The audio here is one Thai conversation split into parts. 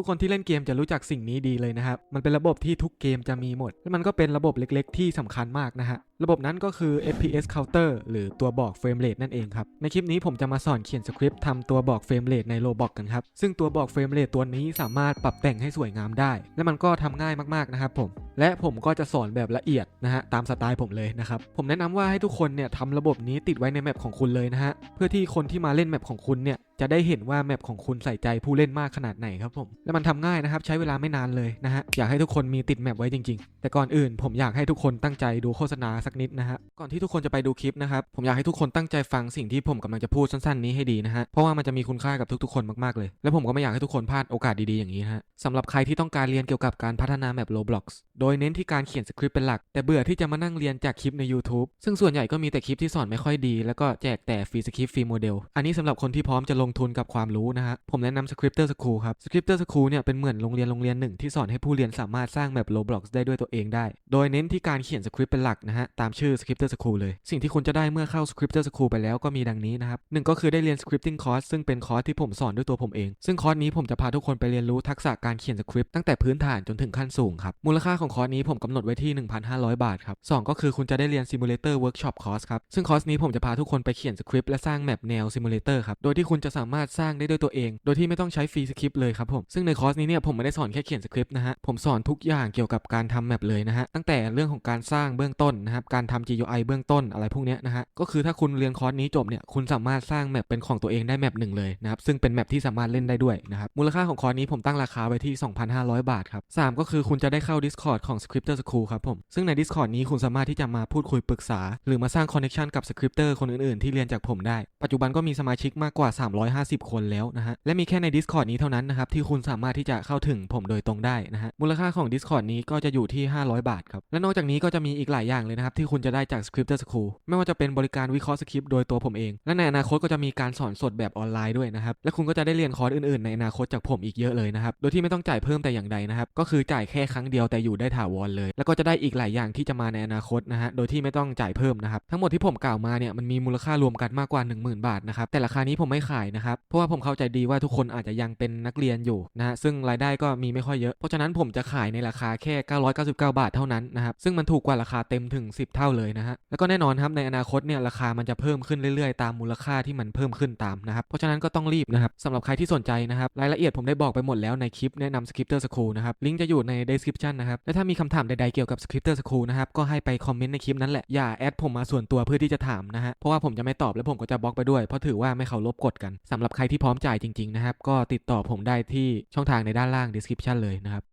ทุกคนที่เล่นเกมจะรู้จักสิ่งนี้ดีเลยนะครับ มันเป็นระบบที่ทุกเกมจะมีหมด และมันก็เป็นระบบเล็ก ๆ ที่สำคัญมากนะฮะ ระบบนั้นก็คือ FPS counter หรือตัวบอกเฟรมเรทนั่นเองครับ ในคลิปนี้ผมจะมาสอนเขียนสคริปต์ทำตัวบอกเฟรมเรทใน Roblox กันครับ ซึ่งตัวบอกเฟรมเรทตัวนี้สามารถปรับแต่งให้สวยงามได้ และมันก็ทำง่ายมากๆนะครับผม และผมก็จะสอนแบบละเอียดนะฮะตามสไตล์ผมเลยนะครับ ผมแนะนำว่าให้ทุกคนเนี่ยทำระบบนี้ติดไว้ในแมปของคุณเลยนะฮะ เพื่อที่คนที่มาเล่นแมปของคุณเนี่ยจะได้เห็นว่าแมปของคุณใส่ใจผู้เล่นมากขนาดไหนครับผม และมันทำง่ายนะครับใช้เวลาไม่นานเลยนะฮะ อยากให้ทุกคนมีติดแมปไว้จริง ๆ แต่ก่อนอื่นผมอยากให้ทุกคนตั้งใจดูโฆษณาสักนิดนะฮะก่อนที่ทุกคนจะไปดูคลิปนะครับผมอยากให้ทุกคนตั้งใจฟังสิ่งที่ผมกำลังจะพูดสั้นๆนี้ให้ดีนะฮะเพราะว่ามันจะมีคุณค่ากับทุกๆคนมากๆเลย และผมก็ไม่อยากให้ทุกคนพลาดโอกาสดีๆอย่างนี้นะฮะสำหรับใครที่ต้องการเรียนเกี่ยวกับการพัฒนาแมป Roblox โดยเน้นที่การเขียนสคริปต์เป็นหลัก แต่เบื่อที่จะมานั่งเรียนจากคลิปใน YouTube ซึ่งส่วนใหญ่ก็มีแต่คลิปที่สอนไม่ค่อยดี แล้วก็แจกแต่ฟรีสคริปต์ฟรีโมเดลอันนี้สำหรับคนที่พร้อมจะลงทุนกับความรู้นะฮะผมแนะนำ Scripter School ครับ Scripter School เนี่ยเป็นเหมือนโรงเรียนโรงเรียนหนึ่งที่สอนให้ผู้เรียนสามารถสร้างแมป Roblox ได้ด้วยตัวเองได้ โดยเน้นที่การเขียนสคริปต์เป็นหลักนะฮะตามชื่อ Scripter School เลย สิ่งที่คุณจะได้เมื่อเข้า Scripter School ไปแล้วก็มีดังนี้นะครับหนึ่งก็คือได้เรียน Scripting Course ซึ่งเป็นคอร์สที่ผมสอนด้วยตัวผมเอง ซึ่งคอร์สนี้ผมจะพาทุกคนไปเรียนรู้ทักษะการเขียนสคริปต์ตั้งแต่พื้นฐานจนถึงขั้นสูงครับ มูลค่าของคอร์สนี้ผมกำหนดไว้ที่ 1,500 บาทครับสก็คือคุณจะได้เรียน Simulator Workshop Course ครับ ซึ่งคอร์สนี้ผมจะพาทุกคนไปเขียนสคริปต์และสร้างแมปแนว Simulator ครับ โดยที่คุณจะสามารถสร้างได้ด้วยตัวเอง โดยที่ไม่ต้องใช้ฟรีสคริปต์เลยครับผม ซึ่งในคอร์สนี้เนี่ยผมไม่ได้สอนแค่เขียนสคริปต์นะฮะ ผมสอนทุกอย่างเกี่ยวกับการทำแมปเลยนะฮะ ตั้งแต่เรื่องของการสร้างเบื้องต้นนะฮะครับการทำ GUI เบื้องต้นอะไรพวกนี้นะฮะก็คือถ้าคุณเรียนคอร์สนี้จบเนี่ยคุณสามารถสร้างแมปเป็นของตัวเองได้แมปหนึ่งเลยนะครับซึ่งเป็นแมปที่สามารถเล่นได้ด้วยนะครับมูลค่าของคอร์สนี้ผมตั้งราคาไว้ที่ 2,500 บาทครับสก็คือคุณจะได้เข้า Discord ของ Scripter School ครับผมซึ่งใน Discord นี้คุณสามารถที่จะมาพูดคุยปรึกษา หรือมาสร้างคอนเนคชันกับ Scripter คนอื่นๆ ที่เรียนจากผมได้ ปัจจุบันก็มีสมาชิกมากกว่า 350 คนแล้วนะฮะและมีแค่ใน Discord นี้เท่านั้นนะครับที่คุณสามารถที่จะเข้าถึงผมโดยตรงได้นะฮะมูลค่าของ Discord นี้ก็จะอยู่ที่ 500 บาทครับและนอกจากนี้ก็จะมีอีกหลายอย่างเลยนะครับที่คุณจะได้จาก Scripter School ไม่ว่าจะเป็นบริการวิเคราะห์สคริปต์โดยตัวผมเอง และในอนาคตก็จะมีการสอนสดแบบออนไลน์ด้วยนะครับ และคุณก็จะได้เรียนคอร์สอื่นๆ ในอนาคตจากผมอีกเยอะเลยนะครับ โดยที่ไม่ต้องจ่ายเพิ่มแต่อย่างใดนะครับ ก็คือจ่ายแค่ครั้งเดียวแต่อยู่ได้ถาวรเลย แล้วก็จะได้อีกหลายอย่างที่จะมาในอนาคตนะฮะ โดยที่ไม่ต้องจ่ายเพิ่มนะครับ ทั้งหมดที่ผมกล่าวมาเนี่ยมันมีมูลค่ารวมกันมากกว่า 10,000 บาทนะครับ แต่ราคานี้ผมไม่ขายนะครับ เพราะว่าผมเข้าใจดีว่าทุกคนอาจจะยังเป็นนักเรียนอยู่นะฮะ ซึ่งรายได้ก็มีไม่ค่อยเยอะ เพราะฉะนั้นผมจะขายในราคาแค่ 999 บาทเท่านั้นนะครับ ซึ่งมันถูกกว่าราคาเต็มถึง10 เท่าเลยนะฮะแล้วก็แน่นอนครับในอนาคตเนี่ยราคามันจะเพิ่มขึ้นเรื่อยๆ ตามมูลค่าที่มันเพิ่มขึ้นตามนะครับเพราะฉะนั้นก็ต้องรีบนะครับสำหรับใครที่สนใจนะครับรายละเอียดผมได้บอกไปหมดแล้วในคลิปแนะนำ Scripter School นะครับลิงก์จะอยู่ใน description นะครับและถ้ามีคำถามใดๆเกี่ยวกับ Scripter School นะครับก็ให้ไปคอมเมนต์ในคลิปนั้นแหละอย่าแอดผมมาส่วนตัวเพื่อที่จะถามนะฮะเพราะว่าผมจะไม่ตอบและผมก็จะบล็อกไปด้วยเพราะถือว่าไม่เคารพกฎกันสำหรับใครที่พร้อมจ่ายจริงๆนะครับก็ติดต่อผมได้ที่ช่องทางในด้านล่าง description เลยนะครับ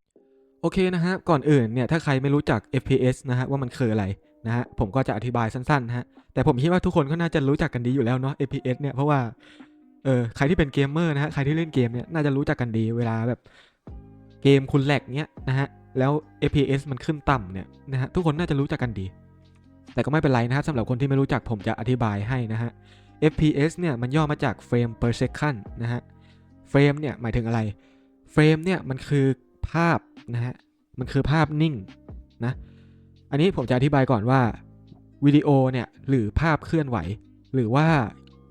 โอเคนะฮะก่อนอื่นเนี่ยถ้าใครไม่รู้จัก FPS นะฮะว่ามันคืออะไร นะฮะผมก็จะอธิบายสั้นๆนะฮะแต่ผมคิดว่าทุกคนก็น่าจะรู้จักกันดีอยู่แล้วเนาะ FPS เนี่ยเพราะว่าเออใครที่เป็นเกมเมอร์นะฮะใครที่เล่นเกมเนี่ยน่าจะรู้จักกันดีเวลาแบบเกมคุณแหลกเนี้ยนะฮะแล้ว FPS มันขึ้นต่ำเนี่ยนะฮะทุกคนน่าจะรู้จักกันดี แต่ก็ไม่เป็นไรนะฮะสำหรับคนที่ไม่รู้จักผมจะอธิบายให้นะฮะ FPS เนี่ยมันย่อมาจาก frame per second นะฮะ frame เนี่ยหมายถึงอะไร frame เนี่ยมันคือภาพนะฮะมันคือภาพนิ่งนะ อันนี้ผมจะอธิบายก่อนว่าวิดีโอเนี่ยหรือภาพเคลื่อนไหว หรือว่า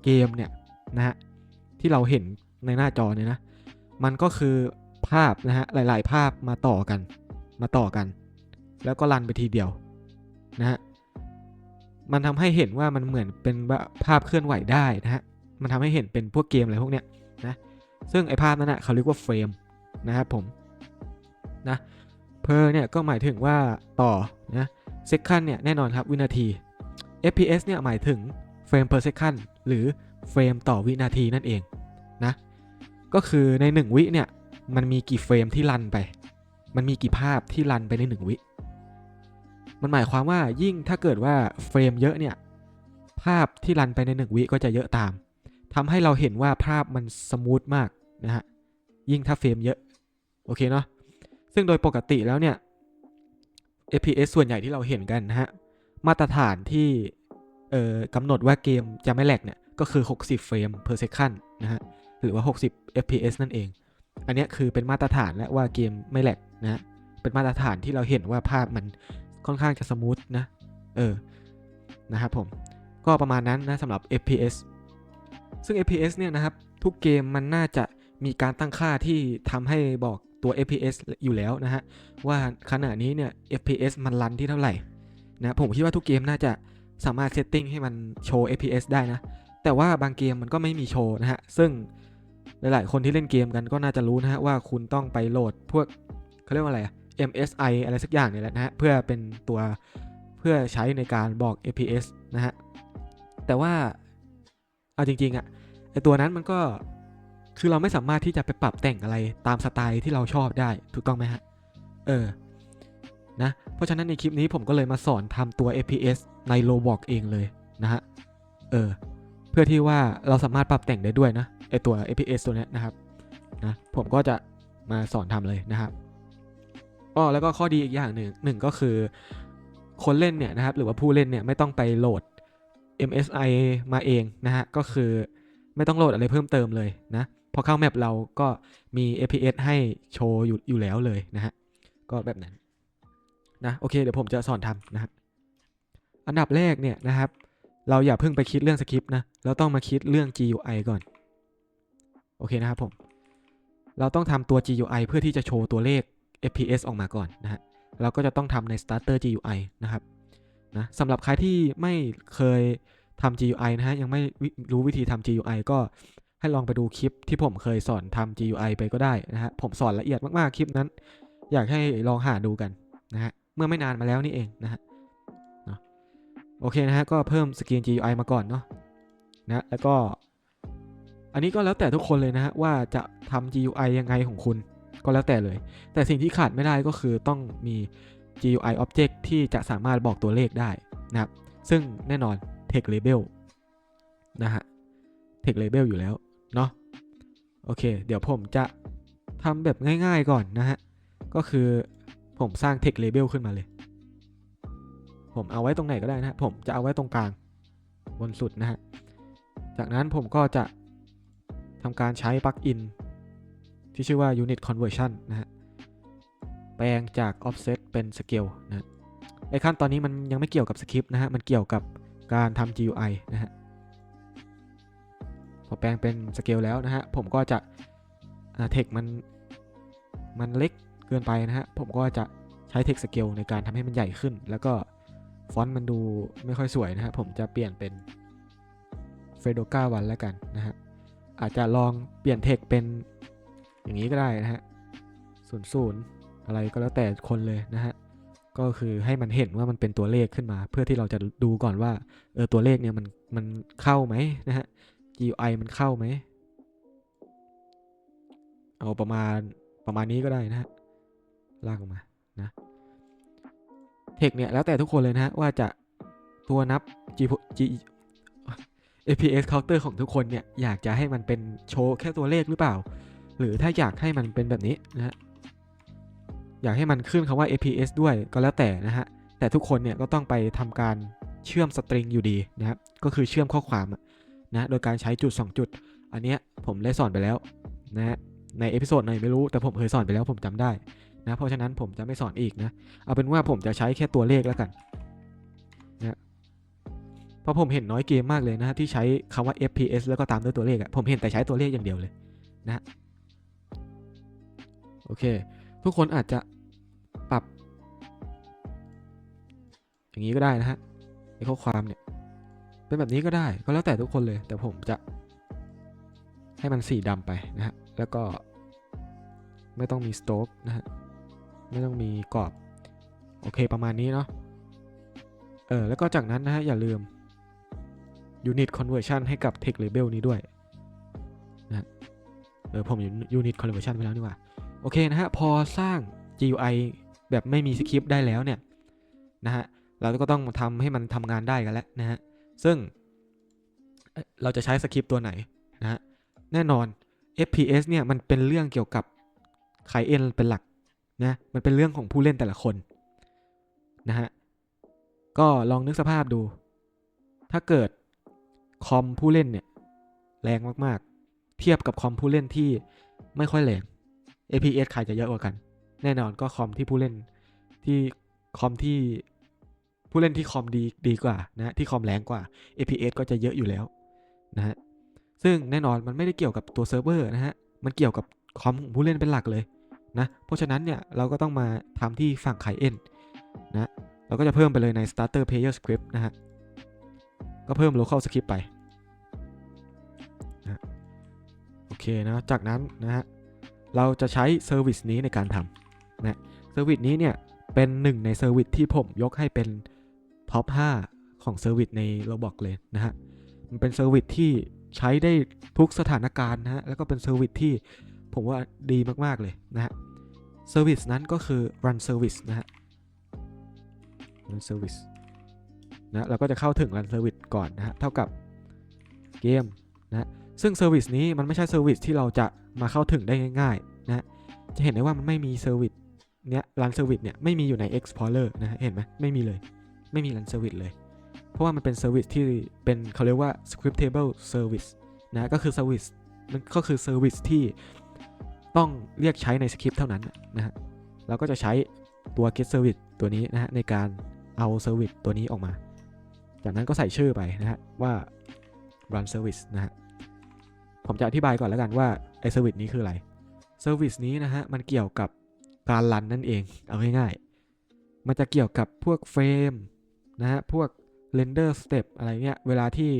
เกมเนี่ยนะฮะที่เราเห็นในหน้าจอเนี่ยนะมันก็คือภาพนะฮะหลาย ๆ ภาพมาต่อกันมาต่อกัน แล้วก็รันไปทีเดียวนะฮะมันทำให้เห็นว่ามันเหมือนเป็นว่าภาพเคลื่อนไหวได้นะฮะมันทำให้เห็นเป็นพวกเกมอะไรพวกเนี้ยนะซึ่งไอภาพนั้นนะเขาเรียกว่าเฟรมนะครับผมนะ per เนี่ยก็หมายถึงว่าต่อนะ second เนี่ยแน่นอนครับวินาที fps เนี่ยหมายถึง frame per second หรือเฟรมต่อวินาทีนั่นเองนะ ก็คือใน 1 วิเนี่ยมันมีกี่เฟรมที่รันไป มันมีกี่ภาพที่รันไปใน 1 วิ มันหมายความว่ายิ่งถ้าเกิดว่าเฟรมเยอะเนี่ยภาพที่รันไปใน 1 วิก็จะเยอะตามทำให้เราเห็นว่าภาพมันสมูทมากนะฮะ ยิ่งถ้าเฟรมเยอะ โอเคเนาะ ซึ่งโดยปกติแล้วเนี่ย FPS ส่วนใหญ่ที่เราเห็นกันนะฮะ มาตรฐานที่กำหนดว่าเกมจะไม่แหลกเนี่ย ก็คือ 60 เฟรม per second นะฮะ หรือว่า 60 FPS นั่นเอง อันนี้คือเป็นมาตรฐานและว่าเกมไม่แหลกนะ เป็นมาตรฐานที่เราเห็นว่าภาพมันค่อนข้างจะสมูทนะ เออ นะครับผม ก็ประมาณนั้นนะสำหรับ FPS ซึ่ง FPS เนี่ยนะครับ ทุกเกมมันน่าจะมีการตั้งค่าที่ทำให้บอก ตัว FPS อยู่แล้วนะฮะ ว่าขณะนี้เนี่ย FPS มันรันที่เท่าไหร่นะผมคิดว่าทุกเกมน่าจะสามารถเซตติ้งให้มันโชว์ FPS ได้นะ แต่ว่าบางเกมมันก็ไม่มีโชว์นะฮะ ซึ่งหลาย ๆ คนที่เล่นเกมกันก็น่าจะรู้นะฮะว่าคุณต้องไปโหลดพวกเขาเรียกว่าอะไรอะ MSI อะไรสักอย่างเนี่ยแหละนะฮะ เพื่อเป็นตัวเพื่อใช้ในการบอก FPS นะฮะ แต่ว่าเอาจริง ๆอะไอตัวนั้นมันก็ คือเราไม่สามารถที่จะไปปรับแต่งอะไรตามสไตล์ที่เราชอบได้ถูกต้องไหมฮะ เออ นะ เพราะฉะนั้นในคลิปนี้ผมก็เลยมาสอนทำตัว FPS ใน Roblox เองเลยนะฮะ เออ เพื่อที่ว่าเราสามารถปรับแต่งได้ด้วยนะไอตัว FPS ตัวนี้นะครับ นะ ผมก็จะมาสอนทำเลยนะครับอ๋อแล้วก็ข้อดีอีกอย่างหนึ่งหนึ่งก็คือคนเล่นเนี่ยนะครับ หรือว่าผู้เล่นเนี่ยไม่ต้องไปโหลด MSI มาเองนะฮะ ก็คือไม่ต้องโหลดอะไรเพิ่มเติมเลยนะ พอเข้าแมปเราก็มี FPS ให้โชว์อยู่อยู่แล้วเลยนะฮะ ก็แบบนั้นนะโอเคเดี๋ยวผมจะสอนทำนะครับอันดับแรกเนี่ยนะครับ เราอย่าเพิ่งไปคิดเรื่องสคริปต์นะเราต้องมาคิดเรื่อง GUI ก่อน โอเคนะครับผม เราต้องทำตัว GUI เพื่อที่จะโชว์ตัวเลข FPS ออกมาก่อนนะฮะเราก็จะต้องทำใน starter GUI นะครับนะสำหรับใครที่ไม่เคยทำ GUI นะฮะยังไม่รู้วิธีทำ GUI ก็ ให้ลองไปดูคลิปที่ผมเคยสอนทำ GUI ไปก็ได้นะฮะ ผมสอนละเอียดมากๆคลิปนั้น อยากให้ลองหาดูกันนะฮะ เมื่อไม่นานมาแล้วนี่เองนะฮะโอเคนะฮะ ก็เพิ่มสกรีน GUI มาก่อนเนาะนะแล้วก็ อันนี้ก็แล้วแต่ทุกคนเลยนะฮะ ว่าจะทำ GUI ยังไงของคุณ ก็แล้วแต่เลย แต่สิ่งที่ขาดไม่ได้ก็คือต้องมี GUI object ที่จะสามารถบอกตัวเลขได้นะครับ ซึ่งแน่นอน text label นะฮะ text label อยู่แล้ว เนาะโอเค เดี๋ยวผมจะทำแบบง่ายๆก่อนนะฮะ ก็คือผมสร้าง text label ขึ้นมาเลย ผมเอาไว้ตรงไหนก็ได้นะผมจะเอาไว้ตรงกลางบนสุดนะฮะ จากนั้นผมก็จะทำการใช้ปลั๊กอินที่ชื่อว่า unit conversion นะฮะ แปลงจาก offset เป็น scale นะไอขั้นตอนนี้มันยังไม่เกี่ยวกับสคริปต์นะฮะ มันเกี่ยวกับการทำ GUI นะฮะ พอแปลงเป็น scale แล้วนะฮะ ผมก็จะเทคมันมันเล็กเกินไปนะฮะ ผมก็จะใช้ text scale ในการทำให้มันใหญ่ขึ้น แล้วก็ฟอนต์มันดูไม่ค่อยสวยนะฮะ ผมจะเปลี่ยนเป็น f e d o k a วันแล้วกันนะฮะ อาจจะลองเปลี่ยนเทคเป็นอย่างนี้ก็ได้นะฮะศูนย์ศูนย์อะไรก็แล้วแต่คนเลยนะฮะ ก็คือให้มันเห็นว่ามันเป็นตัวเลขขึ้นมา เพื่อที่เราจะดูก่อนว่าเออตัวเลขเนี่ยมันมันเข้าไหมนะฮะ GUI มันเข้าไหม เอาประมาณประมาณนี้ก็ได้นะฮะ ลากออกมานะเทคเนี่ยแล้วแต่ทุกคนเลยนะฮะ ว่าจะตัวนับ G G APS counter ของทุกคนเนี่ย อยากจะให้มันเป็นโชว์แค่ตัวเลขหรือเปล่า หรือถ้าอยากให้มันเป็นแบบนี้นะฮะ อยากให้มันขึ้นคำว่า APS ด้วยก็แล้วแต่นะฮะ แต่ทุกคนเนี่ยก็ต้องไปทำการเชื่อมสตริงอยู่ดีนะครับ ก็คือเชื่อมข้อความ นะโดยการใช้จุด 2 จุด อันเนี้ยผมได้สอนไปแล้วนะในเอพิโซดไหนไม่รู้แต่ผมเคยสอนไปแล้วผมจำได้นะเพราะฉะนั้นผมจะไม่สอนอีกนะเอาเป็นว่าผมจะใช้แค่ตัวเลขแล้วกันนะเพราะผมเห็นน้อยเกมมากเลยนะที่ใช้คำว่า FPS แล้วก็ตามด้วยตัวเลขอะผมเห็นแต่ใช้ตัวเลขอย่างเดียวเลยนะโอเค ทุกคนอาจจะปรับ อย่างนี้ก็ได้นะฮะในข้อความเนี่ย เป็นแบบนี้ก็ได้ก็แล้วแต่ทุกคนเลย แต่ผมจะ ให้มันสีดำไปนะฮะแล้วก็ไม่ต้องมีสโต๊กนะฮะไม่ต้องมีกรอบโอเคประมาณนี้เนาะเออแล้วก็จากนั้นนะฮะอย่าลืม unit conversion ให้กับ text label นี้ด้วยนะเออผม unit conversion ไปแล้วนี่ว่าโอเคนะฮะพอสร้าง GUI แบบไม่มีสคริปต์ได้แล้วเนี่ยนะฮะเราก็ต้องทำให้มันทำงานได้กันแล้วนะฮะ ซึ่งเราจะใช้สคริปต์ตัวไหนนะฮะแน่นอน FPS เนี่ยมันเป็นเรื่องเกี่ยวกับไคเอ็นเป็นหลักนะมันเป็นเรื่องของผู้เล่นแต่ละคนนะฮะก็ลองนึกสภาพดู ถ้าเกิดคอมผู้เล่นเนี่ยแรงมากๆ เทียบกับคอมผู้เล่นที่ไม่ค่อยแรง APS ใครจะเยอะกว่ากัน แน่นอนก็คอมที่ผู้เล่นที่คอมที่ ผู้เล่นที่คอมดีดีกว่านะที่คอมแรงกว่า APS ก็จะเยอะอยู่แล้วนะฮะซึ่งแน่นอนมันไม่ได้เกี่ยวกับตัวเซิร์ฟเวอร์นะฮะมันเกี่ยวกับคอมของผู้เล่นเป็นหลักเลยนะเพราะฉะนั้นเนี่ยเราก็ต้องมาทำที่ฝั่ง client นะเราก็จะเพิ่มไปเลยใน starter player script นะฮะก็เพิ่ม local script ไปนะโอเคนะจากนั้นนะฮะเราจะใช้ service นี้ในการทำนะ service นี้เนี่ยเป็นหนึ่งใน service ที่ผมยกให้เป็น ท็อป 5 ของ service ใน Roblox เลยนะฮะ มันเป็น service ที่ใช้ได้ทุกสถานการณ์นะฮะ แล้วก็เป็น service ที่ผมว่าดีมาก ๆ เลยนะฮะ service นั้นก็คือ run service นะฮะ run service นะเราก็จะเข้าถึง run service ก่อนนะฮะ เท่ากับเกมนะฮะซึ่ง service นี้มันไม่ใช่ service ที่เราจะมาเข้าถึงได้ง่าย ๆ นะฮะจะเห็นได้ว่ามันไม่มี service เนี้ย run service เนี่ยไม่มีอยู่ใน explorer นะฮะเห็นไหมไม่มีเลย ไม่มี run service เลย เพราะว่ามันเป็น service ที่เป็นเขาเรียกว่า scriptable service นะก็คือ service มันก็คือ service ที่ต้องเรียกใช้ในสคริปต์เท่านั้นนะฮะเราก็จะใช้ตัว get service ตัวนี้นะฮะในการเอา service ตัวนี้ออกมา จากนั้นก็ใส่ชื่อไปนะฮะว่า run service นะฮะผมจะอธิบายก่อนแล้วกันว่าไอ้ service นี้คืออะไร service นี้นะฮะมันเกี่ยวกับการรันนั่นเองเอาง่ายๆ มันจะเกี่ยวกับพวกเฟรม นะฮะพวก render step อะไรเงี้ยเวลาที่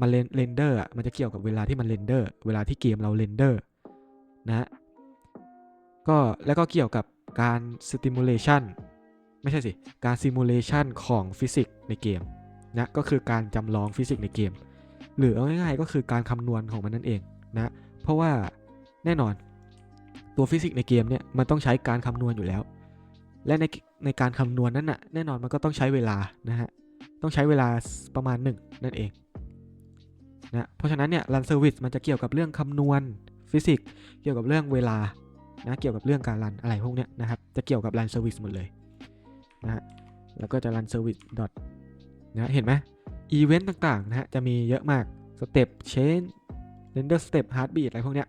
มันเรนเดอร์อะมันจะเกี่ยวกับเวลาที่มันเรนเดอร์เวลาที่เกมเราเรนเดอร์นะฮะก็แล้วก็เกี่ยวกับการ stimulation ไม่ใช่สิ การ simulation ของฟิสิกส์ในเกมนะก็คือการจำลองฟิสิกส์ในเกม หรือเอาง่ายๆก็คือการคำนวณของมันนั่นเองนะเพราะว่าแน่นอนตัวฟิสิกส์ในเกมเนี่ยมันต้องใช้การคำนวณอยู่แล้ว และใน ในการคำนวณนั้นน่ะแน่นอนมันก็ต้องใช้เวลานะฮะต้องใช้เวลาประมาณ 1 นั่นเองนะเพราะฉะนั้นเนี่ย run service มันจะเกี่ยวกับเรื่องคำนวณฟิสิกส์เกี่ยวกับเรื่องเวลานะเกี่ยวกับเรื่องการรันอะไรพวกเนี้ยนะครับจะเกี่ยวกับ run service หมดเลยนะฮะแล้วก็จะ run service dot นะเห็นไหมอีเวนต์ต่างๆนะฮะจะมีเยอะมาก step chain render step heartbeat อะไรพวกเนี้ย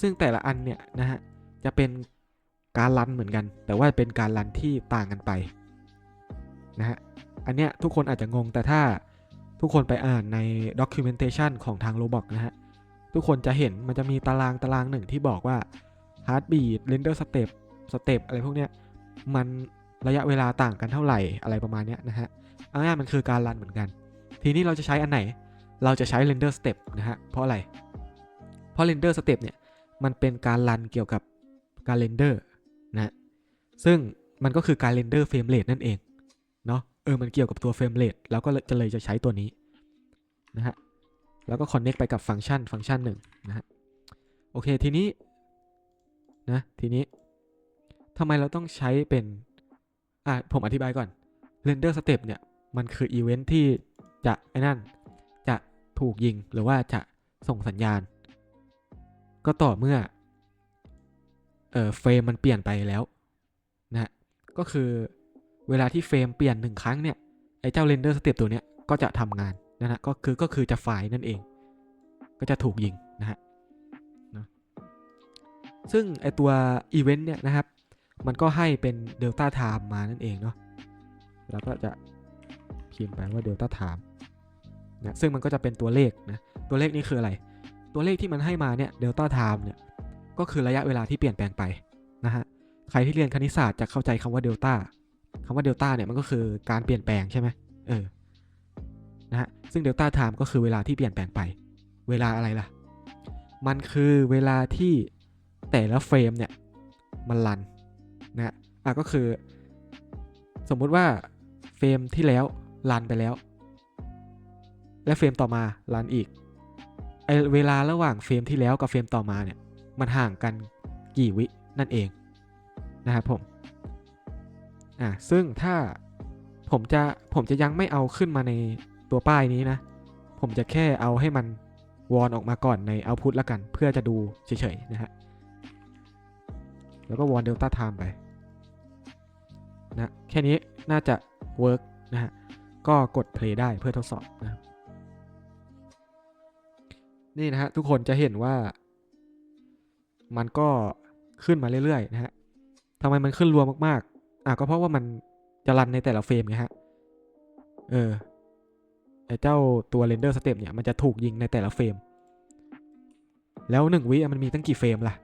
ซึ่งแต่ละอันเนี่ยนะฮะจะเป็น การรันเหมือนกัน แต่ว่าเป็นการรันที่ต่างกันไปนะฮะอันเนี้ยทุกคนอาจจะงงแต่ถ้าทุกคนไปอ่านใน documentation ของทาง Roblox นะฮะ ทุกคนจะเห็นมันจะมีตารางตารางหนึ่งที่บอกว่า heartbeat render step step อะไรพวกเนี้ย มันระยะเวลาต่างกันเท่าไหร่อะไรประมาณเนี้ยนะฮะเอาง่ายมันคือการรันเหมือนกัน ทีนี้เราจะใช้อันไหน เราจะใช้ render step นะฮะ เพราะอะไร เพราะ render step เนี่ย มันเป็นการรันเกี่ยวกับการ render ซึ่งมันก็คือการ render frame rate นั่นเอง เนาะเออ มันเกี่ยวกับตัว frame rate แล้วก็จะเลยจะใช้ตัวนี้นะฮะ แล้วก็ connect ไปกับฟังก์ชันฟังก์ชันหนึ่งนะฮะ โอเค ทีนี้นะทีนี้ทำไมเราต้องใช้เป็น อะ ผมอธิบายก่อน render step เนี่ย มันคืออีเวนท์ที่จะไอ้นั่น จะถูกยิงหรือว่าจะส่งสัญญาณ ก็ต่อเมื่อ เอ่อเฟรมมันเปลี่ยนไปแล้ว ก็คือเวลาที่เฟรมเปลี่ยนหนึ่งครั้งเนี่ย ไอ้เจ้า render step ตัวเนี้ยก็จะทำงานนะฮะก็คือก็คือจะไฟล์นั่นเอง ก็จะถูกยิงนะฮะนะซึ่งไอตัวอีเวนต์เนี่ยนะครับ มันก็ให้เป็น delta time มานั่นเองเนาะแล้วก็จะพิมพ์ไปว่า delta time นะซึ่งมันก็จะเป็นตัวเลขนะ ตัวเลขนี้คืออะไร ตัวเลขที่มันให้มาเนี่ย delta time เนี่ย ก็คือระยะเวลาที่เปลี่ยนแปลงไปนะฮะ ใครที่เรียนคณิตศาสตร์จะเข้าใจคำว่า delta คำว่า delta เนี่ยมันก็คือการเปลี่ยนแปลงใช่ไหมเออนะฮะซึ่ง delta time ก็คือเวลาที่เปลี่ยนแปลงไป เวลาอะไรล่ะ มันคือเวลาที่แต่ละเฟรมเนี่ยมันรันนะฮะอะก็คือ สมมุติว่าเฟรมที่แล้วรันไปแล้ว และเฟรมต่อมารันอีกไอเวลาระหว่างเฟรมที่แล้วกับเฟรมต่อมาเนี่ยมันห่างกันกี่วินั่นเอง นะครับผมอะซึ่งถ้าผมจะผมจะยังไม่เอาขึ้นมาในตัวป้ายนี้นะ ผมจะแค่เอาให้มันวอนออกมาก่อนใน output ละกัน เพื่อจะดูเฉยๆนะฮะแล้วก็วอนเดลต้าไทม์ไปนะแค่นี้น่าจะ work นะฮะก็กด play ได้เพื่อทดสอบนะนี่นะฮะทุกคนจะเห็นว่า มันก็ขึ้นมาเรื่อยๆนะฮะ ทำไมมันขึ้นรัวมากๆ อะก็เพราะว่ามันจะรันในแต่ละเฟรมไงฮะ เออไอเจ้าตัว render step เนี่ยมันจะถูกยิงในแต่ละเฟรม แล้ว1วิมันมีตั้งกี่เฟรมล่ะ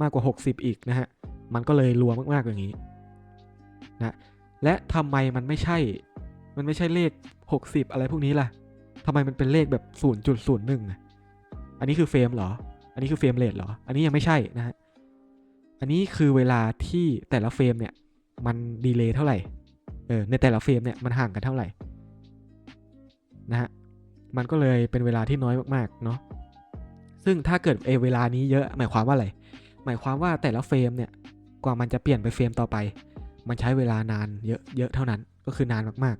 มากกว่า 60 อีกนะฮะ มันก็เลยรัวมากๆอย่างนี้นะและทำไมมันไม่ใช่ มันไม่ใช่เลข 60 อะไรพวกนี้ล่ะทำไมมันเป็นเลขแบบ 0.01 อันนี้คือเฟรมเหรอ อันนี้คือเฟรมเรทเหรอ อันนี้ยังไม่ใช่นะฮะ อันนี้คือเวลาที่แต่ละเฟรมเนี่ย มันดีเลย์เท่าไหร่ เออ ในแต่ละเฟรมเนี่ยมันห่างกันเท่าไหร่ นะฮะ มันก็เลยเป็นเวลาที่น้อยมากๆ เนาะ ซึ่งถ้าเกิดเอเวลานี้เยอะ หมายความว่าอะไร หมายความว่าแต่ละเฟรมเนี่ย กว่ามันจะเปลี่ยนไปเฟรมต่อไป มันใช้เวลานานเยอะเยอะเท่านั้น ก็คือนานมาก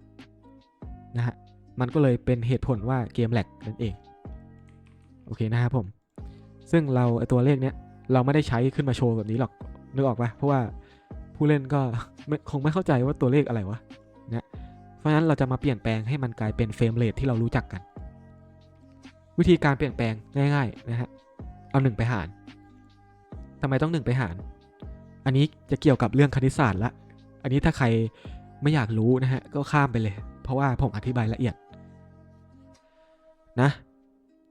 ๆ นะฮะ มันก็เลยเป็นเหตุผลว่าเกมแหลกนั่นเอง โอเคนะครับผม ซึ่งเราตัวเลขเนี้ย เราไม่ได้ใช้ขึ้นมาโชว์แบบนี้หรอกนึกออกปะเพราะว่าผู้เล่นก็คงไม่เข้าใจว่าตัวเลขอะไรวะนะเพราะฉะนั้นเราจะมาเปลี่ยนแปลงให้มันกลายเป็นเฟรมเรทที่เรารู้จักกัน วิธีการเปลี่ยนแปลงง่ายๆนะฮะเอาหนึ่งไปหารทำไมต้องหนึ่งไปหาร อันนี้จะเกี่ยวกับเรื่องคณิตศาสตร์ละ อันนี้ถ้าใครไม่อยากรู้นะฮะก็ข้ามไปเลย เพราะว่าผมอธิบายละเอียดนะ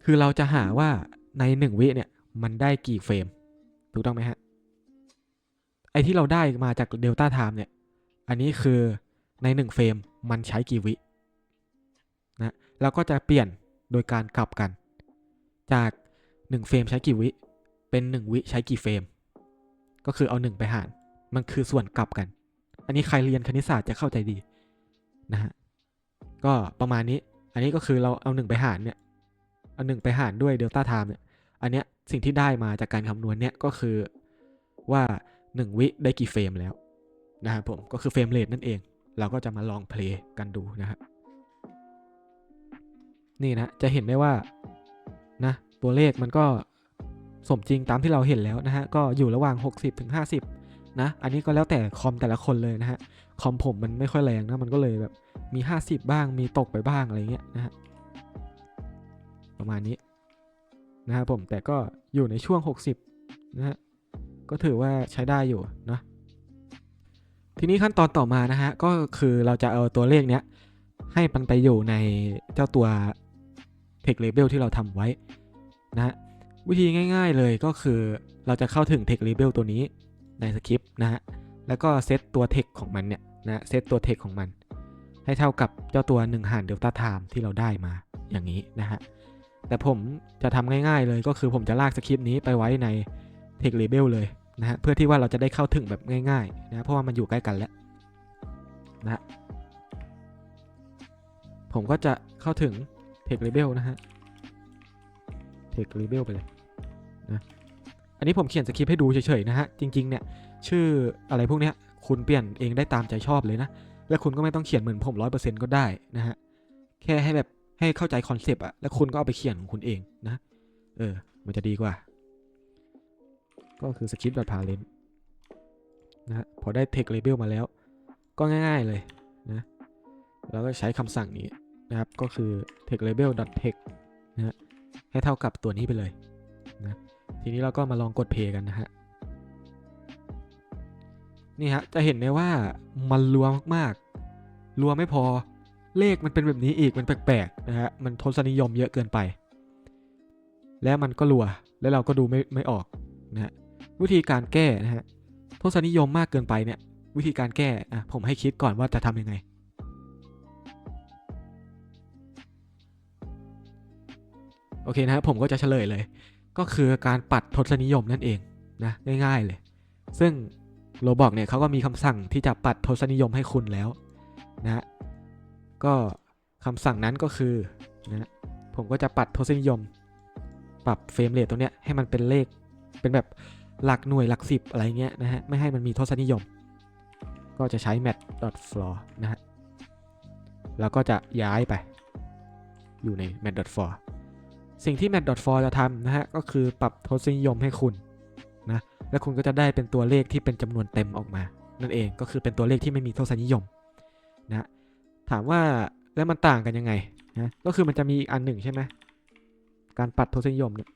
คือเราจะหาว่าในหนึ่งวิเนี่ยมันได้กี่เฟรม ถูกต้องไหมฮะ ไอที่เราได้มาจากเดลต้าไทม์เนี่ย อันนี้คือใน 1 เฟรมมันใช้กี่วินะแล้วก็จะเปลี่ยนโดยการกลับกัน จาก 1 เฟรมใช้กี่วิ เป็น 1 วิใช้กี่เฟรม ก็คือเอา 1 ไปหาร มันคือส่วนกลับกัน อันนี้ใครเรียนคณิตศาสตร์จะเข้าใจดีนะฮะ ก็ประมาณนี้ อันนี้ก็คือเราเอา 1 ไปหารเนี่ย เอา 1 ไปหารด้วยเดลต้าไทม์เนี่ย อันเนี้ยสิ่งที่ได้มาจากการคำนวณเนี่ยก็คือว่า 1 วิได้กี่เฟรมแล้วนะครับผมก็คือเฟรมเรทนั่นเอง เราก็จะมาลองเพลย์กันดูนะครับนี่นะจะเห็นได้ว่านะตัวเลขมันก็สมจริงตามที่เราเห็นแล้วนะฮะก็อยู่ระหว่าง 60ถึงนะอันนี้ก็แล้วแต่คอมแต่ละคนเลยนะฮะคอมผมมันไม่ค่อยแรงนะมันก็เลยแบบมี 50 บ้างมีตกไปบ้างอะไรเงี้ยนะฮะประมาณนี้ นะครับผมแต่ก็อยู่ในช่วง 60 นะฮะก็ถือว่าใช้ได้อยู่นะทีนี้ขั้นตอนต่อมานะฮะก็คือเราจะเอาตัวเลขเนี้ยให้มันไปอยู่ในเจ้าตัว text label ที่เราทำไว้นะฮะวิธีง่าย ๆเลยก็คือเราจะเข้าถึง text label ตัวนี้ในสคริปต์นะฮะแล้วก็เซตตัว text ของมันเนี่ยนะเซตตัว text ของมัน ให้เท่ากับเจ้าตัว1หาร delta time ที่เราได้มาอย่างนี้นะฮะ แต่ผมจะทำง่ายๆเลยก็คือผมจะลากสคริปต์นี้ไปไว้ใน text label เลยนะฮะเพื่อที่ว่าเราจะได้เข้าถึงแบบง่ายๆนะเพราะว่ามันอยู่ใกล้กันแล้วนะฮะผมก็จะเข้าถึง text label นะฮะ text label ไปเลยนะอันนี้ผมเขียนสคริปต์ให้ดูเฉยๆนะฮะ จริงๆเนี่ยชื่ออะไรพวกเนี้ยคุณเปลี่ยนเองได้ตามใจชอบเลยนะ และคุณก็ไม่ต้องเขียนเหมือนผมร้อยเปอร์เซ็นต์ก็ได้นะฮะ แค่ให้แบบ ให้เข้าใจคอนเซปต์อะแล้วคุณก็เอาไปเขียนของคุณเองนะ เออ มันจะดีกว่า ก็คือสคริปต์ p a r e n t นะฮะพอได้ text label มาแล้ว ก็ง่ายๆเลยนะแล้วก็ใช้คำสั่งนี้นะครับ ก็คือ text label text นะฮะให้เท่ากับตัวนี้ไปเลยนะทีนี้เราก็มาลองกด play กันนะฮะนี่ฮะจะเห็นได้ว่ามันรัวมากๆรัวไม่พอ เลขมันเป็นแบบนี้อีกมันแปลกๆนะฮะมันทศนิยมเยอะเกินไป และมันก็รัวแล้วเราก็ดูไม่ไม่ออกนะฮะวิธีการแก้นะฮะทศนิยมมากเกินไปเนี่ยวิธีการแก้อะผมให้คิดก่อนว่าจะทำยังไงโอเคนะฮะผมก็จะเฉลยเลย ก็คือการปัดทศนิยมนั่นเองนะง่ายๆเลย ซึ่งโรบอกเนี่ยเขาก็มีคำสั่งที่จะปัดทศนิยมให้คุณแล้วนะฮะ ก็คำสั่งนั้นก็คือนะผมก็จะปัดทศนิยม ปรับเฟรมเรทตรงเนี้ยให้มันเป็นเลขเป็นแบบหลักหน่วยหลักสิบอะไรเงี้ยนะฮะไม่ให้มันมีทศนิยม ก็จะใช้ mat.floor นะฮะแล้วก็จะย้ายไปอยู่ใน mat.for สิ่งที่ mat.for จะทำนะฮะก็คือปรับทศนิยมให้คุณนะแล้วคุณก็จะได้เป็นตัวเลขที่เป็นจำนวนเต็มออกมา นั่นเองก็คือเป็นตัวเลขที่ไม่มีทศนิยมนะ ถามว่าแล้วมันต่างกันยังไงนะก็คือมันจะมีอีกอันหนึ่งใช่ไหมการปัดทศนิยมเนี่ย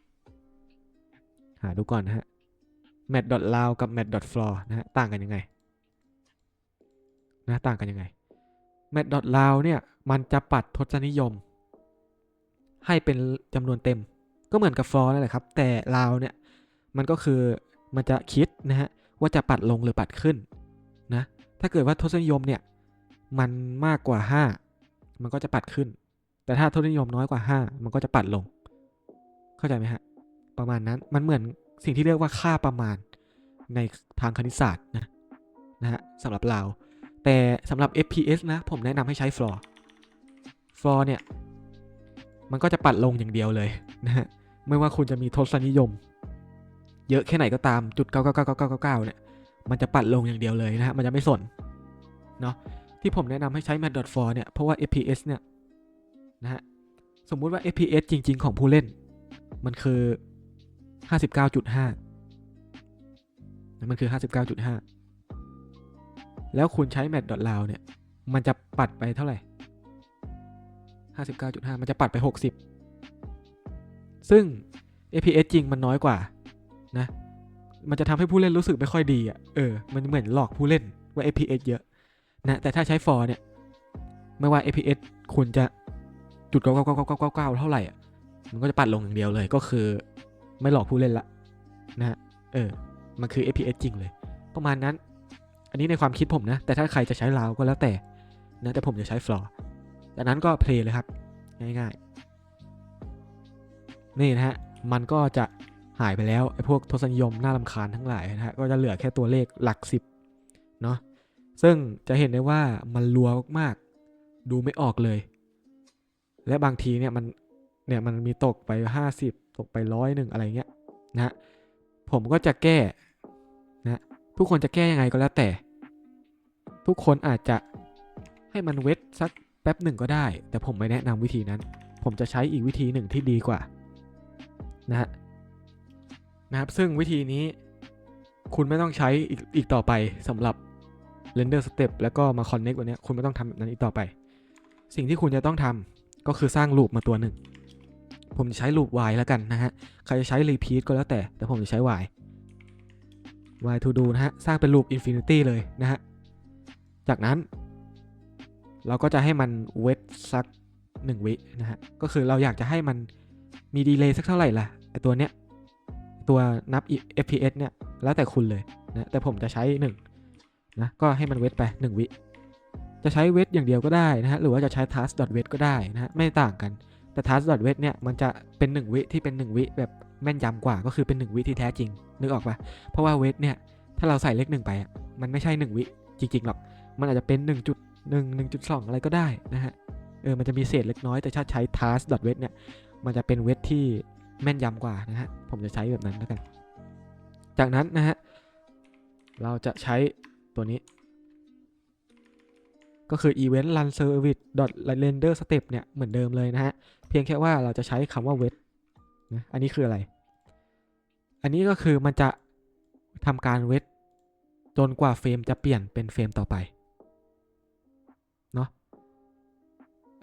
หาดูก่อนนะฮะ mat lao กับ mat floor นะฮะต่างกันยังไงนะต่างกันยังไง mat lao เนี่ยมันจะปัดทศนิยม ให้เป็นจำนวนเต็ม ก็เหมือนกับฟลอร์นั่นแหละครับ แต่ราวเนี่ยมันก็คือมันจะคิดนะฮะว่าจะปัดลงหรือปัดขึ้นนะถ้าเกิดว่าทศนิยมเนี่ย มันมากกว่า 5 มันก็จะปัดขึ้น แต่ถ้าทศนิยมน้อยกว่า 5 มันก็จะปัดลง เข้าใจไหมฮะ ประมาณนั้น มันเหมือนสิ่งที่เรียกว่าค่าประมาณในทางคณิตศาสตร์นะนะฮะสำหรับเรา แต่สำหรับ FPS นะ ผมแนะนำให้ใช้ฟลอร์ฟลอร์เนี่ย มันก็จะปัดลงอย่างเดียวเลยนะฮะ ไม่ว่าคุณจะมีทศนิยม เยอะแค่ไหนก็ตามจุด 99999เนี่ย มันจะปัดลงอย่างเดียวเลยนะฮะ มันจะไม่สน เนาะ ที่ผมแนะนำให้ใช้ mat.for เนี่ย เพราะว่า FPS เนี่ยนะฮะ สมมุติว่า FPS จริง ๆ ของผู้เล่น มันคือ 59.5 มันคือ 59.5 แล้วคุณใช้ mat.lao เนี่ย มันจะปัดไปเท่าไหร่ 59.5 มันจะปัดไป 60 ซึ่ง FPS จริงมันน้อยกว่านะ มันจะทำให้ผู้เล่นรู้สึกไม่ค่อยดีอะ เออ มันเหมือนหลอกผู้เล่นว่า FPS เยอะ นะแต่ถ้าใช้ for เนี่ย ไม่ว่า FPS คุณจะจุดเก้าเก้าเก้าเก้าเก้าเก้าเท่าไหร่อะมันก็จะปัดลงอย่างเดียวเลยก็คือไม่หลอกผู้เล่นละนะฮะเออ มันคือ FPS จริงเลย ประมาณนั้น อันนี้ในความคิดผมนะ แต่ถ้าใครจะใช้ลาวก็แล้วแต่นะแต่ผมจะใช้ floor จากนั้นก็เพลย์เลยครับ ง่ายๆ นี่นะฮะ มันก็จะหายไปแล้ว ไอ้พวกทศนิยมน่ารำคาญทั้งหลายนะฮะ ก็จะเหลือแค่ตัวเลขหลักสิบเนาะ ซึ่งจะเห็นได้ว่ามันรัวมากๆ ดูไม่ออกเลย และบางทีเนี่ยมันเนี่ยมันมีตกไป 50 ตกไปร้อยหนึ่งอะไรเงี้ยนะผมก็จะแก้นะทุกคนจะแก้ยังไงก็แล้วแต่ ทุกคนอาจจะให้มันเวทสักแป๊บหนึ่งก็ได้ แต่ผมไม่แนะนำวิธีนั้น ผมจะใช้อีกวิธีหนึ่งที่ดีกว่านะฮะนะครับซึ่งวิธีนี้คุณไม่ต้องใช้อีกอีกต่อไปสำหรับ render step แล้วก็มา connect วันนี้คุณไม่ต้องทำแบบนั้นอีกต่อไป สิ่งที่คุณจะต้องทำก็คือสร้างลูปมาตัวหนึ่ง ผมจะใช้ลูป y แล้วกันนะฮะ ใครจะใช้ repeat ก็แล้วแต่ แต่ผมจะใช้ y y to do นะฮะ สร้างเป็นลูป infinity เลยนะฮะ จากนั้น เราก็จะให้มันเวทสัก1วินะฮะ ก็คือเราอยากจะให้มันมีดีเลย์สักเท่าไหร่ล่ะไอตัวเนี้ยตัวนับ FPS เนี่ยแล้วแต่คุณเลยนะแต่ผมจะใช้ 1 นะก็ให้มันเวทไป 1 วิ จะใช้เวทอย่างเดียวก็ได้นะฮะหรือว่าจะใช้ task wait ก็ได้นะฮะไม่ต่างกันแต่ task wait เนี่ยมันจะเป็น 1 วิที่เป็น 1 วิแบบแม่นยำกว่าก็คือเป็น 1 วิที่แท้จริงนึกออกปะเพราะว่าเวทเนี่ยถ้าเราใส่เลขหนึ่งไปอะมันไม่ใช่ 1 วิจริงๆหรอกมันอาจจะเป็น 1.1 1.2 อะไรก็ได้นะฮะเออมันจะมีเศษเล็กน้อยแต่ถ้าใช้ task wait เนี่ยมันจะเป็นเวทที่แม่นยำกว่านะฮะผมจะใช้แบบนั้นแล้วกันจากนั้นนะฮะเราจะใช้ ตัวนี้ ก็คือ event run service render step เนี่ย เหมือนเดิมเลยนะฮะ เพียงแค่ว่าเราจะใช้คำว่า wait นะอันนี้คืออะไร อันนี้ก็คือมันจะทำการเวทจนกว่าเฟรมจะเปลี่ยนเป็นเฟรมต่อไปเนาะ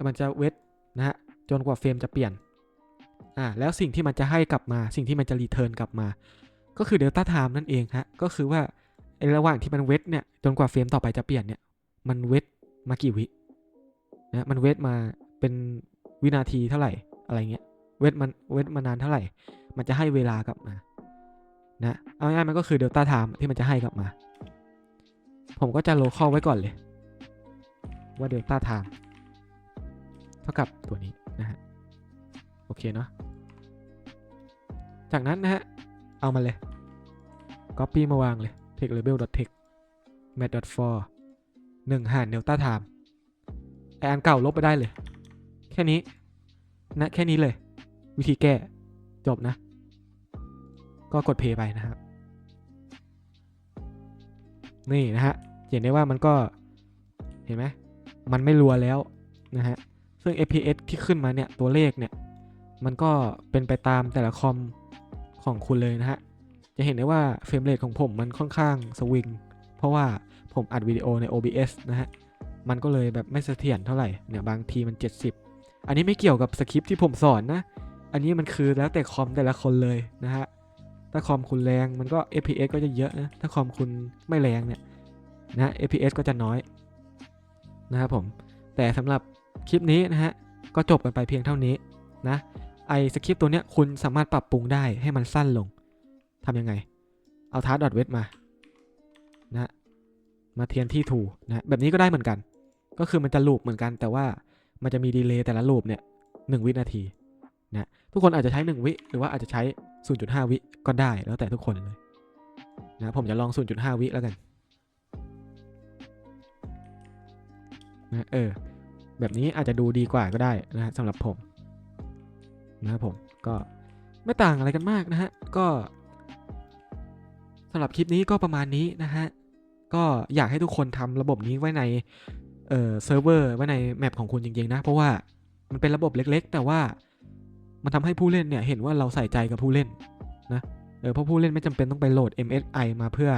มันจะเวทนะฮะจนกว่าเฟรมจะเปลี่ยนอ่าแล้วสิ่งที่มันจะให้กลับมา สิ่งที่มันจะรีเทิร์นกลับมา ก็คือ delta time นั่นเองฮะก็คือว่า ระหว่างที่มันเวทเนี่ยจนกว่าเฟรมต่อไปจะเปลี่ยนเนี่ย มันเวทมากี่วินะมันเวทมาเป็นวินาทีเท่าไหร่อะไรเงี้ยเวทมันเวทมานานเท่าไหร่ มันจะให้เวลากลับมานะเอาง่ายๆมันก็คือ delta time ที่มันจะให้กลับมา ผมก็จะ local ไว้ก่อนเลย ว่า delta time เท่ากับตัวนี้นะฮะโอเคเนาะจากนั้นนะฮะ เอามาเลย copy มาวางเลย text label text mat for 1 หาร delta time ไออันเก่าลบไปได้เลย แค่นี้ นะแค่นี้เลย วิธีแก้จบนะ ก็กด play ไปนะครับ นี่นะฮะ เห็นได้ว่ามันก็เห็นไหมมันไม่รัวแล้วนะฮะ ซึ่ง FPS ที่ขึ้นมาเนี่ย ตัวเลขเนี่ย มันก็เป็นไปตามแต่ละคอมของคุณเลยนะฮะ จะเห็นได้ว่าเฟรมเรทของผมมันค่อนข้างสวิง เพราะว่าผมอัดวิดีโอใน OBS นะฮะ มันก็เลยแบบไม่เสถียรเท่าไหร่ เนี่ยบางทีมัน 70 อันนี้ไม่เกี่ยวกับสคริปที่ผมสอนนะ อันนี้มันคือแล้วแต่คอมแต่ละคนเลยนะฮะ ถ้าคอมคุณแรงมันก็ FPS ก็จะเยอะนะ ถ้าคอมคุณไม่แรงเนี่ยนะ FPS ก็จะน้อยนะครับผม แต่สำหรับคลิปนี้นะฮะ ก็จบกันไปเพียงเท่านี้นะ ไอสคริปต์ตัวเนี้ยคุณสามารถปรับปรุงได้ให้มันสั้นลง ทำยังไง เอา task dot wait มานะฮะมาเทียนที่ to นะฮะแบบนี้ก็ได้เหมือนกัน ก็คือมันจะลูปเหมือนกัน แต่ว่ามันจะมีดีเลย์แต่ละลูปเนี่ยหนึ่งวินาทีนะทุกคนอาจจะใช้ 1 วิ หรือว่าอาจจะใช้ 0.5 วิก็ได้แล้วแต่ทุกคนเลยนะผมจะลอง 0.5 วิแล้วกันนะเออแบบนี้อาจจะดูดีกว่าก็ได้นะฮะสำหรับผมนะครับผมก็ไม่ต่างอะไรกันมากนะฮะก็ สำหรับคลิปนี้ก็ประมาณนี้นะฮะ ก็อยากให้ทุกคนทำระบบนี้ไว้ในเอ่อเซิร์ฟเวอร์ไว้ในแมปของคุณจริง ๆ นะ เพราะว่ามันเป็นระบบเล็ก ๆ แต่ว่ามันทำให้ผู้เล่นเนี่ยเห็นว่าเราใส่ใจกับผู้เล่นนะเออเพราะผู้เล่นไม่จำเป็นต้องไปโหลด MSI มาเพื่อ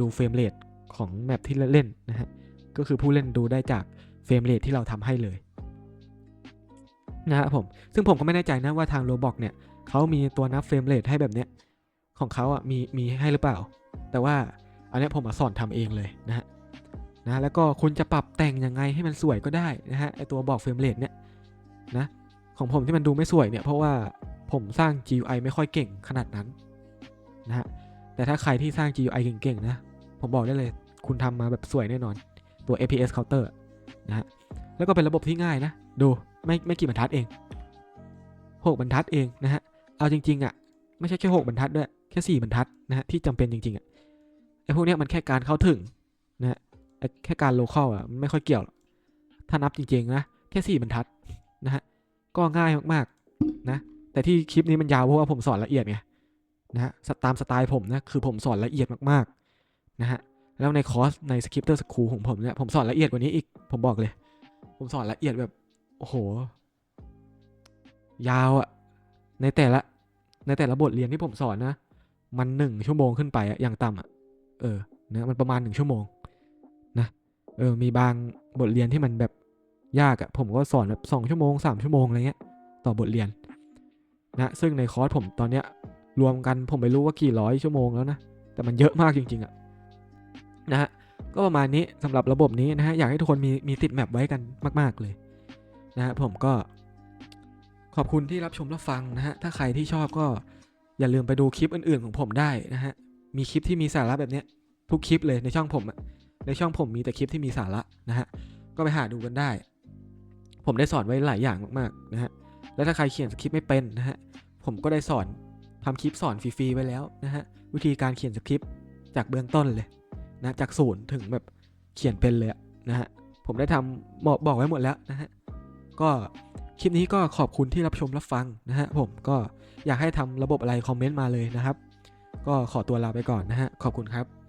ดูเฟรมเรทของแมปที่เล่นนะฮะ ก็คือผู้เล่นดูได้จากเฟรมเรทที่เราทำให้เลยนะครับผม ซึ่งผมก็ไม่แน่ใจนะว่าทาง Roblox เนี่ยเขามีตัวนับเฟรมเรทให้แบบเนี้ย ของเขาอะมีมีให้หรือเปล่า แต่ว่าอันนี้ผมมาสอนทำเองเลยนะฮะนะแล้วก็คุณจะปรับแต่งยังไงให้มันสวยก็ได้นะฮะไอตัวบอกเฟรมเรทเนี่ยนะของผมที่มันดูไม่สวยเนี่ยเพราะว่าผมสร้าง GUI ไม่ค่อยเก่งขนาดนั้นนะฮะแต่ถ้าใครที่สร้าง GUI เก่งๆนะผมบอกได้เลยคุณทำมาแบบสวยแน่นอนตัว APS Counter นะฮะแล้วก็เป็นระบบที่ง่ายนะ ดูไม่ไม่กี่บรรทัดเองหกบรรทัดเองนะฮะเอาจริงๆอะ่ะไม่ใช่แค่หกบรรทัดด้วย แค่สี่บรรทัดนะฮะที่จำเป็นจริงๆอะ่ะไอ้พวกเนี้ยมันแค่การเข้าถึงนะฮะไอ้แค่การโลเคอลอะมันไม่ค่อยเกี่ยวหรอกถ้านับจริงๆนะแค่สี่บรรทัดนะฮะก็ง่ายมากๆนะแต่ที่คลิปนี้มันยาวเพราะว่าผมสอนละเอียดไงนะฮะตามสไตล์ผมนะคือผมสอนละเอียดมากๆนะฮะแล้วในคอร์สในสคริปเตอร์สคูลของผมเนี่ยผมสอนละเอียดกว่านี้อีกผมบอกเลย ผมสอนละเอียดแบบโอ้โห ยาวอะในแต่ละในแต่ละบทเรียนที่ผมสอนนะ มันหนึ่งชั่วโมงขึ้นไปอะอย่างต่ำอะเออนะมันประมาณหนึ่งชั่วโมงนะเออมีบางบทเรียนที่มันแบบยากอะผมก็สอนแบบสองชั่วโมงสามชั่วโมงอะไรเงี้ยต่อบทเรียนนะซึ่งในคอร์สผมตอนเนี้ยรวมกันผมไม่รู้ว่ากี่ร้อยชั่วโมงแล้วนะแต่มันเยอะมากจริง ๆอะนะฮะก็ประมาณนี้สำหรับระบบนี้นะฮะอยากให้ทุกคนมีมีติดแมปไว้กันมาก ๆเลยนะฮะผมก็ขอบคุณที่รับชมรับฟังนะฮะถ้าใครที่ชอบก็ อย่าลืมไปดูคลิปอื่นๆของผมได้นะฮะ มีคลิปที่มีสาระแบบเนี้ยทุกคลิปเลยในช่องผมในช่องผมมีแต่คลิปที่มีสาระนะฮะ ก็ไปหาดูกันได้ ผมได้สอนไว้หลายอย่างมากๆนะฮะ แล้วถ้าใครเขียนสคริปต์ไม่เป็นนะฮะ ผมก็ได้สอนทำคลิปสอนฟรีๆไว้แล้วนะฮะ วิธีการเขียนสคริปต์จากเบื้องต้นเลยนะจากศูนย์ถึงแบบเขียนเป็นเลยนะฮะ ผมได้ทำบอกบอกไว้หมดแล้วนะฮะ ก็คลิปนี้ก็ขอบคุณที่รับชมรับฟังนะฮะ ผมก็ อยากให้ทำระบบอะไรคอมเมนต์มาเลยนะครับ ก็ขอตัวลาไปก่อนนะฮะขอบคุณครับ